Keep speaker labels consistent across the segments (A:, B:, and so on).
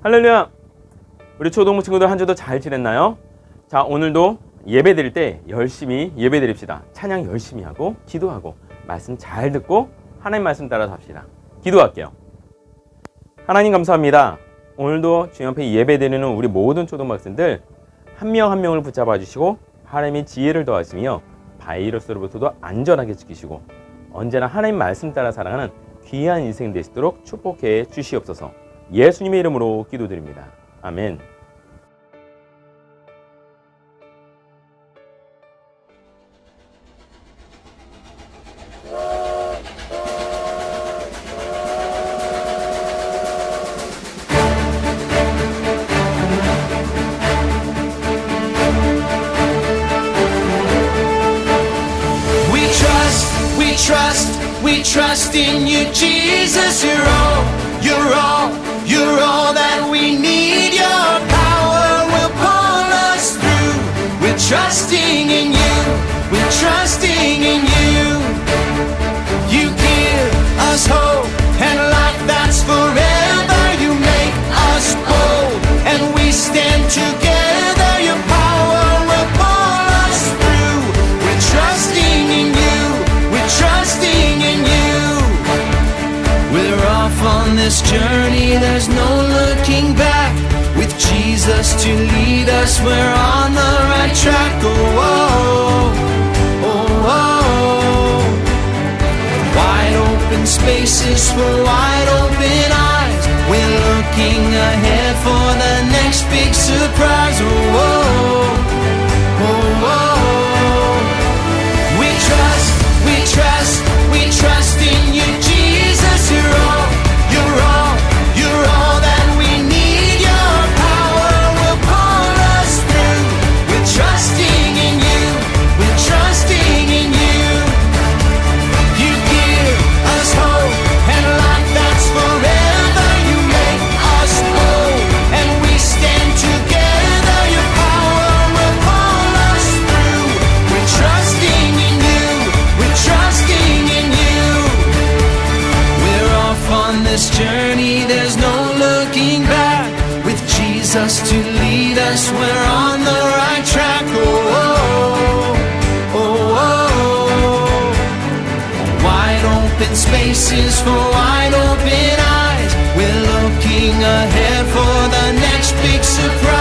A: 할렐루야! 우리 초동부 친구들 한 주도 잘 지냈나요? 자, 오늘도 예배 드릴 때 열심히 예배 드립시다. 찬양 열심히 하고, 기도하고, 말씀 잘 듣고, 하나님 말씀 따라 삽시다. 기도할게요. 하나님 감사합니다. 오늘도 주님 앞에 예배 드리는 우리 모든 초등학생들 한명한 명을 붙잡아 주시고, 하나님의 지혜를 더하시며, 바이러스로부터도 안전하게 지키시고, 언제나 하나님 말씀 따라 살아가는 귀한 인생 되시도록 축복해 주시옵소서. 예수님의 이름으로 기도드립니다. 아멘.
B: You're all that we need. Your power will pull us through. We're trusting in this journey. There's no looking back. With Jesus to lead us, we're on the right track. Oh, oh, oh, oh, oh. Wide open spaces for wide open eyes. We're looking ahead for the next big surprise. Oh, oh, Jesus to lead us, we're on the right track. Oh, oh, oh, oh, oh. Wide open spaces for wide open eyes. We're looking ahead for the next big surprise.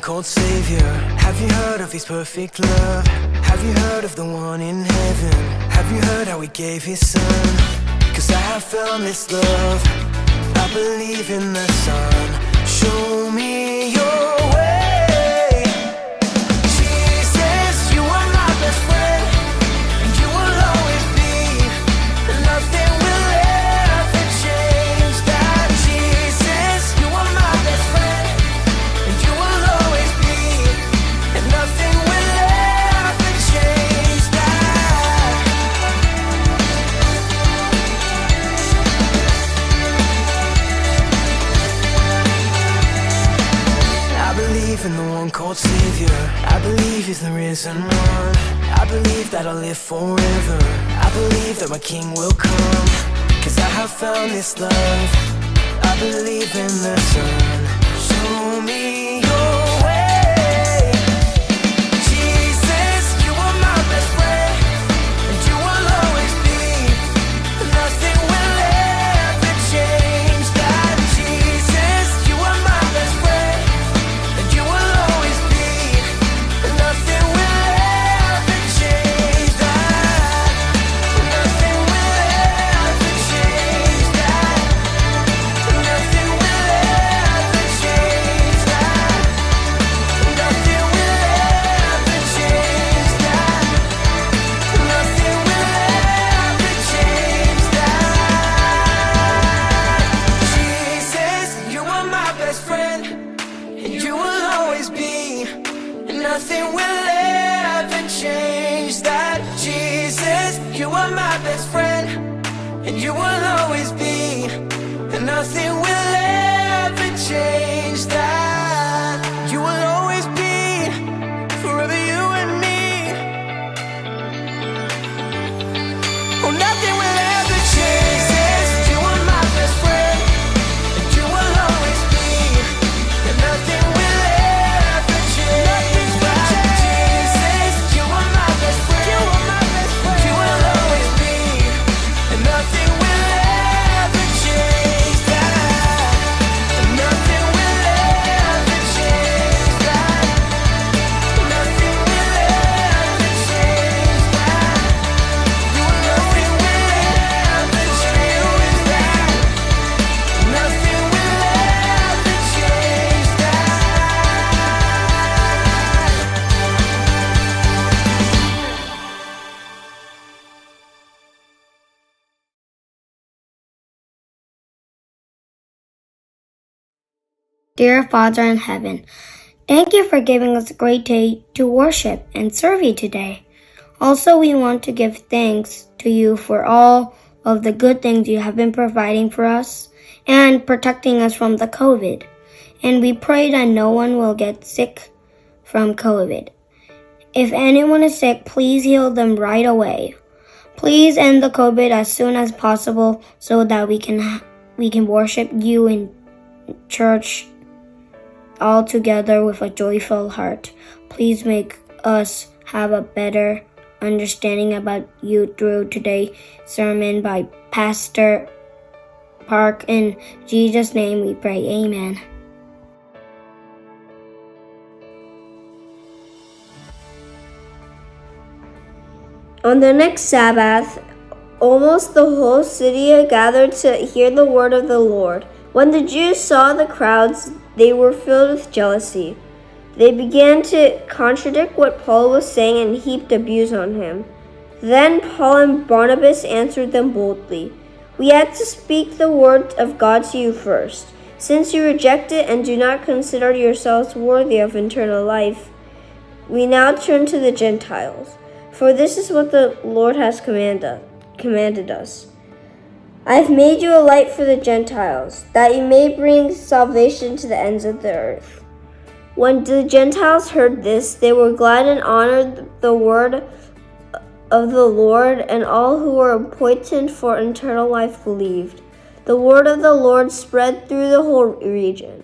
C: Called Savior? Have you heard of His perfect love? Have you heard of the one in heaven? Have you heard how He gave His Son? Cause I have found this love. I believe in the Son. Show me Savior. I believe He's the risen one. I believe that I'll live forever. I believe that my King will come. Cause I have found this love. I believe in the Son. Show me you are my best friend, and you will always be. And nothing will ever change that.
D: Dear Father in heaven, thank you for giving us a great day to worship and serve you today. Also, we want to give thanks to you for all of the good things you have been providing for us and protecting us from the COVID. And we pray that no one will get sick from COVID. If anyone is sick, please heal them right away. Please end the COVID as soon as possible so that we can we can worship you in church all together with a joyful heart. Please make us have a better understanding about you through today's sermon by Pastor Park. In Jesus' name we pray. Amen.
E: On the next Sabbath, almost the whole city gathered to hear the word of the Lord. When the Jews saw the crowds, they were filled with jealousy. They began to contradict what Paul was saying and heaped abuse on him. Then Paul and Barnabas answered them boldly We had to speak the word of God to you first. Since you reject it and do not consider yourselves worthy of eternal life, we now turn to the Gentiles. For this is what the Lord has commanded, commanded us. I have made you a light for the Gentiles, that you may bring salvation to the ends of the earth. When the Gentiles heard this, they were glad and honored the word of the Lord, and all who were appointed for eternal life believed. The word of the Lord spread through the whole region.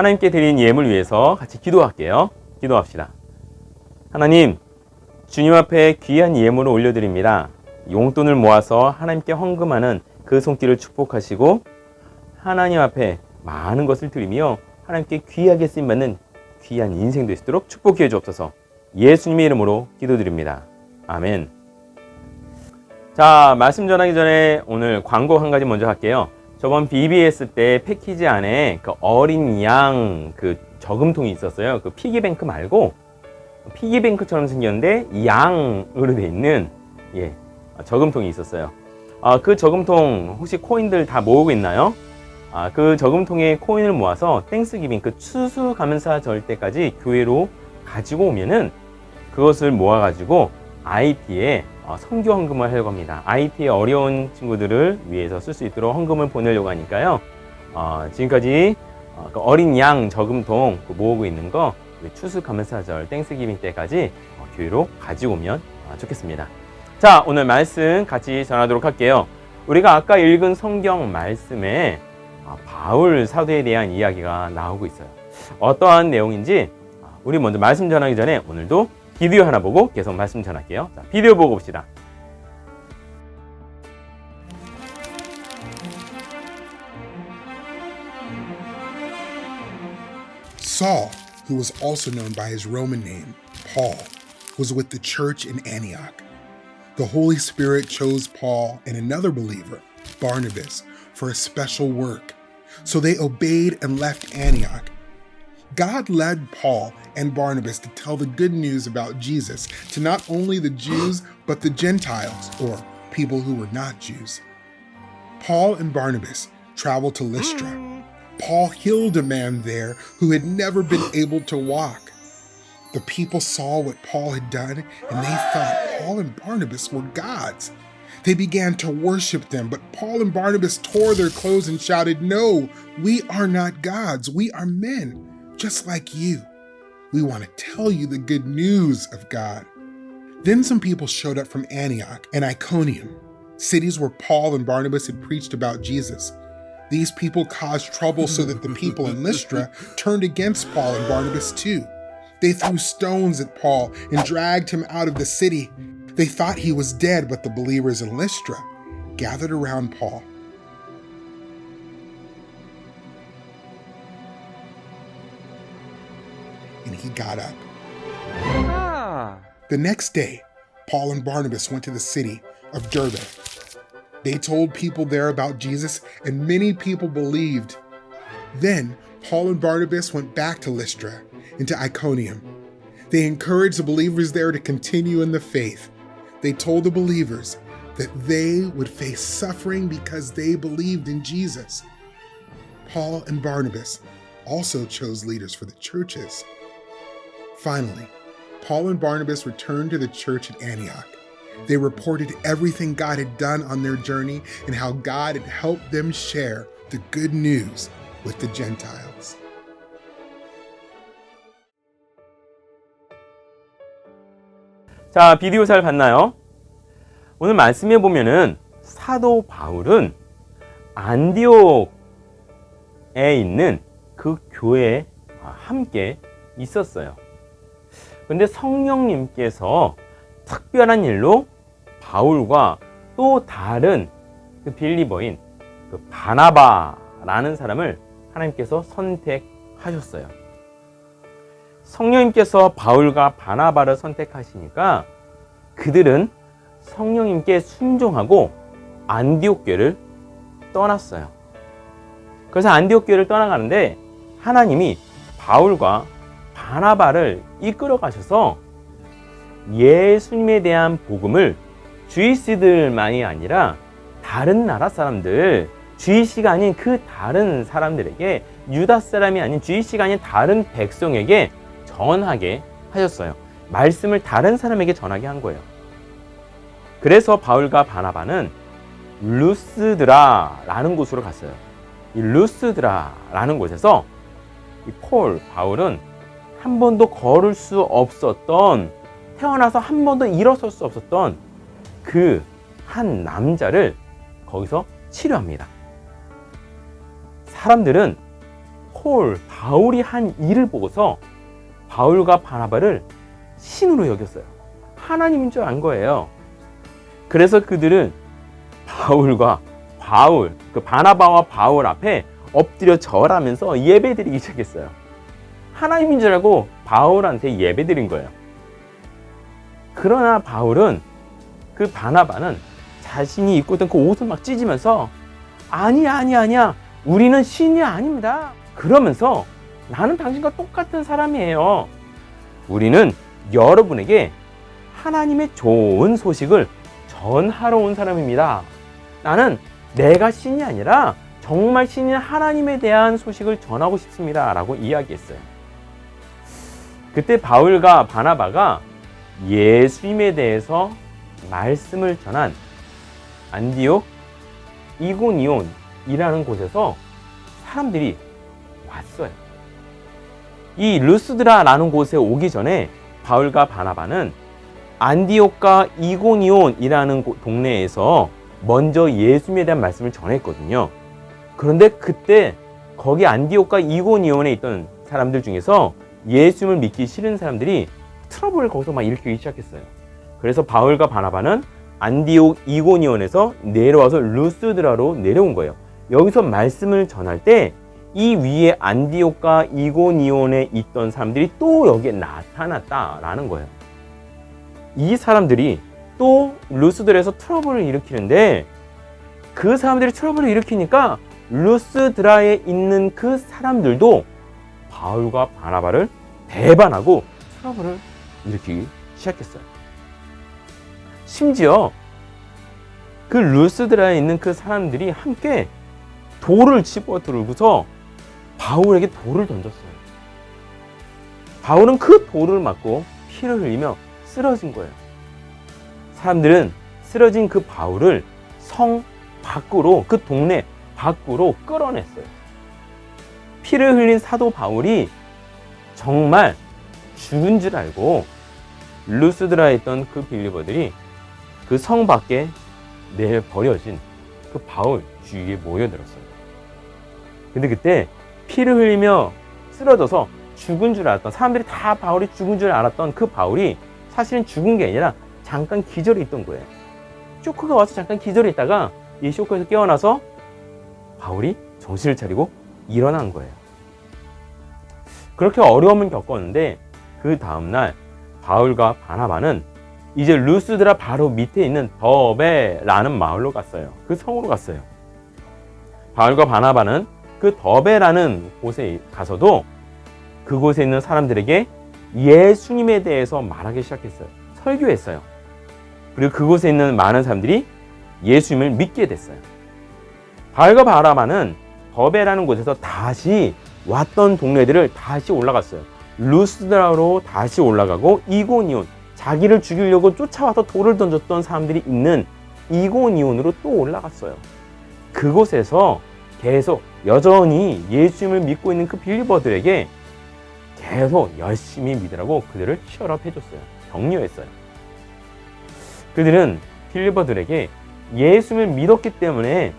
A: 하나님께 드린 예물 위해서 같이 기도할게요. 기도합시다. 하나님, 주님 앞에 귀한 예물을 올려드립니다. 용돈을 모아서 하나님께 헌금하는 그 손길을 축복하시고 하나님 앞에 많은 것을 드리며 하나님께 귀하게 쓰임받는 귀한 인생 되시도록 축복해 주옵소서 예수님의 이름으로 기도드립니다. 아멘. 자, 말씀 전하기 전에 오늘 광고 한 가지 먼저 할게요. 저번 BBS 때 패키지 안에 그 어린 양 그 저금통이 있었어요. 그 피기뱅크 말고 피기뱅크처럼 생겼는데 양으로 돼 있는 예 저금통이 있었어요. 아, 그 저금통 혹시 코인들 다 모으고 있나요? 아, 그 저금통에 코인을 모아서 땡스기빙 그 추수 감사 절 때까지 교회로 가지고 오면은 그것을 모아가지고 IT에 어, 선교 헌금을 하려고 합니다. IT에 어려운 친구들을 위해서 쓸 수 있도록 헌금을 보내려고 하니까요. 어, 지금까지 어, 그 어린 양 저금통 그 모으고 있는 거 우리 추수 감사절 땡스기빙 때까지 어, 교회로 가지고 오면 어, 좋겠습니다. 자, 오늘 말씀 같이 전하도록 할게요. 우리가 아까 읽은 성경 말씀에 아, 바울 사도에 대한 이야기가 나오고 있어요. 어떠한 내용인지 아, 우리 먼저 말씀 전하기 전에 오늘도 비디오 하나 보고 계속 말씀 전할게요. 자, 비디오 보고 봅시다.
F: Saul, who was also known by his Roman name, Paul, was with the church in Antioch. The Holy Spirit chose Paul and another believer, Barnabas, for a special work. So they obeyed and left Antioch. God led Paul and Barnabas to tell the good news about Jesus to not only the Jews, but the Gentiles, or people who were not Jews. Paul and Barnabas traveled to Lystra. Paul healed a man there who had never been able to walk. The people saw what Paul had done and they thought Paul and Barnabas were gods. They began to worship them, but Paul and Barnabas tore their clothes and shouted, No, we are not gods. We are men, just like you. We want to tell you the good news of God. Then some people showed up from Antioch and Iconium, cities where Paul and Barnabas had preached about Jesus. These people caused trouble so that the people in Lystra turned against Paul and Barnabas too. They threw stones at Paul and dragged him out of the city. They thought he was dead, but the believers in Lystra gathered around Paul. He got up. Ah. The next day, Paul and Barnabas went to the city of Derbe. They told people there about Jesus, and many people believed. Then Paul and Barnabas went back to Lystra and to Iconium. They encouraged the believers there to continue in the faith. They told the believers that they would face suffering because they believed in Jesus. Paul and Barnabas also chose leaders for the churches. Finally, Paul and Barnabas returned to the church at Antioch. They reported everything God had done on their journey and how God had helped them share the good news with the Gentiles.
A: 자, 비디오 잘 봤나요? 오늘 말씀해 보면은 사도 바울은 안디옥에 있는 그 교회에 함께 있었어요. 근데 성령님께서 특별한 일로 바울과 또 다른 그 빌리버인 그 바나바라는 사람을 하나님께서 선택하셨어요. 성령님께서 바울과 바나바를 선택하시니까 그들은 성령님께 순종하고 안디옥 교회를 떠났어요. 그래서 안디옥 교회를 떠나가는데 하나님이 바울과 바나바를 이끌어 가셔서 예수님에 대한 복음을 주이스들만이 아니라 다른 나라 사람들, 주이시가 아닌 그 다른 사람들에게 유다 사람이 아닌 주이시가 아닌 다른 백성에게 전하게 하셨어요. 말씀을 다른 사람에게 전하게 한 거예요. 그래서 바울과 바나바는 루스드라라는 곳으로 갔어요. 이 루스드라라는 곳에서 이 폴, 바울은 한 번도 걸을 수 없었던 태어나서 한 번도 일어설 수 없었던 그 한 남자를 거기서 치료합니다. 사람들은 폴, 바울이 한 일을 보고서 바울과 바나바를 신으로 여겼어요. 하나님인 줄 안 거예요. 그래서 그들은 바울과 바울, 그 바나바와 바울 앞에 엎드려 절하면서 예배 드리기 시작했어요. 하나님인 줄 알고 바울한테 예배 드린 거예요. 그러나 바울은 그 바나바는 자신이 입고 있던 그 옷을 막 찢으면서 아니야 아니야 아니야 우리는 신이 아닙니다. 그러면서 나는 당신과 똑같은 사람이에요. 우리는 여러분에게 하나님의 좋은 소식을 전하러 온 사람입니다. 나는 내가 신이 아니라 정말 신인 하나님에 대한 소식을 전하고 싶습니다. 라고 이야기했어요. 그때 바울과 바나바가 예수님에 대해서 말씀을 전한 안디옥 이고니온이라는 곳에서 사람들이 왔어요. 이 루스드라라는 곳에 오기 전에 바울과 바나바는 안디옥과 이고니온이라는 곳- 동네에서 먼저 예수님에 대한 말씀을 전했거든요. 그런데 그때 거기 안디옥과 이고니온에 있던 사람들 중에서 예수님을 믿기 싫은 사람들이 트러블을 거기서 막 일으키기 시작했어요. 그래서 바울과 바나바는 안디옥 이고니온에서 내려와서 루스드라로 내려온 거예요. 여기서 말씀을 전할 때 이 위에 안디옥과 이고니온에 있던 사람들이 또 여기에 나타났다라는 거예요. 이 사람들이 또 루스들에서 트러블을 일으키는데 그 사람들이 트러블을 일으키니까 루스드라에 있는 그 사람들도 바울과 바나바를 배반하고 트러블을 일으키기 시작했어요. 심지어 그 루스드라에 있는 그 사람들이 함께 돌을 집어 들고서 바울에게 돌을 던졌어요. 바울은 그 돌을 맞고 피를 흘리며 쓰러진 거예요. 사람들은 쓰러진 그 바울을 성 밖으로 그 동네 밖으로 끌어냈어요. 피를 흘린 사도 바울이 정말 죽은 줄 알고 루스드라에 있던 그 빌리버들이 그 성 밖에 내 버려진 그 바울 주위에 모여들었어요. 근데 그때 피를 흘리며 쓰러져서 죽은 줄 알았던 사람들이 다 바울이 죽은 줄 알았던 그 바울이 사실은 죽은 게 아니라 잠깐 기절해 있던 거예요. 쇼크가 와서 잠깐 기절해 있다가 이 쇼크에서 깨어나서 바울이 정신을 차리고 일어난 거예요. 그렇게 어려움을 겪었는데 그 다음날 바울과 바나바는 이제 루스드라 바로 밑에 있는 더베라는 마을로 갔어요. 그 성으로 갔어요. 바울과 바나바는 그 더베라는 곳에 가서도 그곳에 있는 사람들에게 예수님에 대해서 말하기 시작했어요. 설교했어요. 그리고 그곳에 있는 많은 사람들이 예수님을 믿게 됐어요. 바울과 바나바는 더베라는 곳에서 다시 왔던 동네들을 다시 올라갔어요. 루스드라로 다시 올라가고 이고니온 자기를 죽이려고 쫓아와서 돌을 던졌던 사람들이 있는 이고니온으로 또 올라갔어요. 그곳에서 계속 여전히 예수님을 믿고 있는 그 빌리버들에게 계속 열심히 믿으라고 그들을 치열업 해줬어요. 격려했어요. 그들은 빌리버들에게 예수님을 믿었기 때문에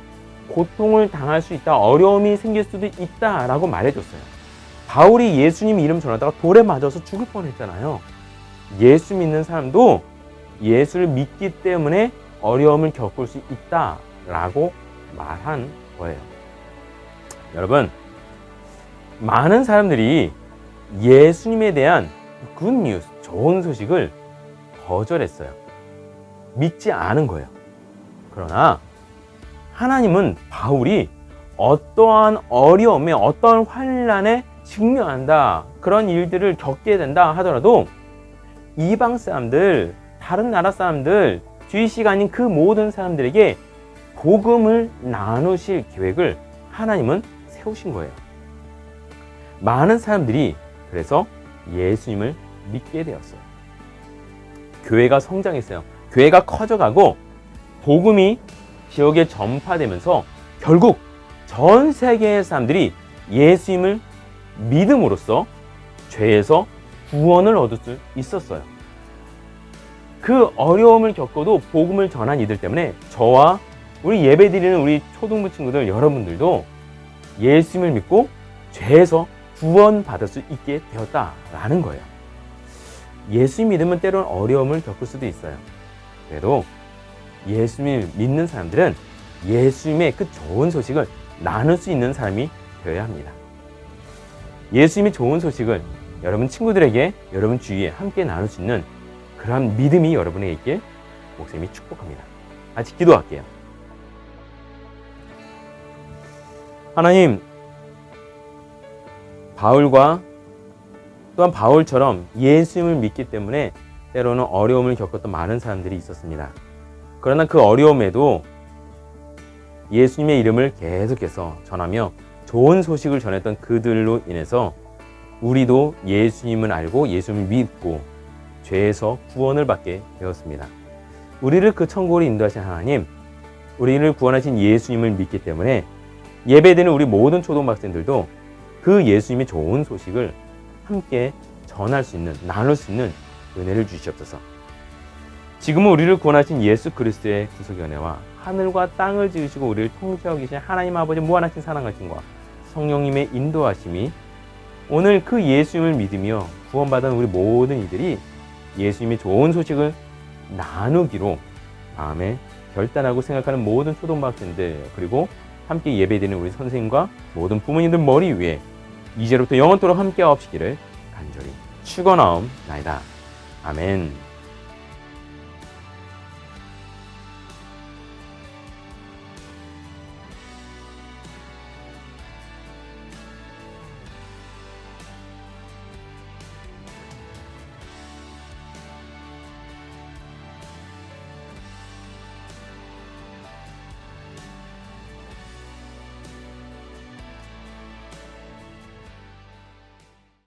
A: 고통을 당할 수 있다, 어려움이 생길 수도 있다라고 말해줬어요. 바울이 예수님 이름 전하다가 돌에 맞아서 죽을 뻔했잖아요. 예수 믿는 사람도 예수를 믿기 때문에 어려움을 겪을 수 있다라고 말한 거예요. 여러분, 많은 사람들이 예수님에 대한 굿 뉴스, 좋은 소식을 거절했어요. 믿지 않은 거예요. 그러나 하나님은 바울이 어떠한 어려움에 어떠한 환란에 직면한다 그런 일들을 겪게 된다 하더라도 이방 사람들 다른 나라 사람들 주의시가 아닌 그 모든 사람들에게 복음을 나누실 계획을 하나님은 세우신 거예요. 많은 사람들이 그래서 예수님을 믿게 되었어요. 교회가 성장했어요. 교회가 커져가고 복음이 지역에 전파되면서 결국 전 세계의 사람들이 예수님을 믿음으로써 죄에서 구원을 얻을 수 있었어요. 그 어려움을 겪어도 복음을 전한 이들 때문에 저와 우리 예배 드리는 우리 초등부 친구들 여러분들도 예수님을 믿고 죄에서 구원받을 수 있게 되었다라는 거예요. 예수 믿으면 때로는 어려움을 겪을 수도 있어요. 그래도 예수님을 믿는 사람들은 예수님의 그 좋은 소식을 나눌 수 있는 사람이 되어야 합니다. 예수님의 좋은 소식을 여러분 친구들에게 여러분 주위에 함께 나눌 수 있는 그러한 믿음이 여러분에게 있길 목사님이 축복합니다. 같이 기도할게요. 하나님, 바울과 또한 바울처럼 예수님을 믿기 때문에 때로는 어려움을 겪었던 많은 사람들이 있었습니다. 그러나 그 어려움에도 예수님의 이름을 계속해서 전하며 좋은 소식을 전했던 그들로 인해서 우리도 예수님을 알고 예수님을 믿고 죄에서 구원을 받게 되었습니다. 우리를 그 천국으로 인도하신 하나님, 우리를 구원하신 예수님을 믿기 때문에 예배드리는 우리 모든 초등학생들도 그 예수님의 좋은 소식을 함께 전할 수 있는, 나눌 수 있는 은혜를 주시옵소서. 지금은 우리를 구원하신 예수 그리스도의 구속의 은혜와 하늘과 땅을 지으시고 우리를 통치하고 계신 하나님 아버지 무한하신 사랑하심과 성령님의 인도하심이 오늘 그 예수님을 믿으며 구원받은 우리 모든 이들이 예수님의 좋은 소식을 나누기로 마음에 결단하고 생각하는 모든 초등학생들 그리고 함께 예배드리는 우리 선생님과 모든 부모님들 머리 위에 이제로부터 영원토록 함께 하옵시기를 간절히 축원하옵나이다. 아멘.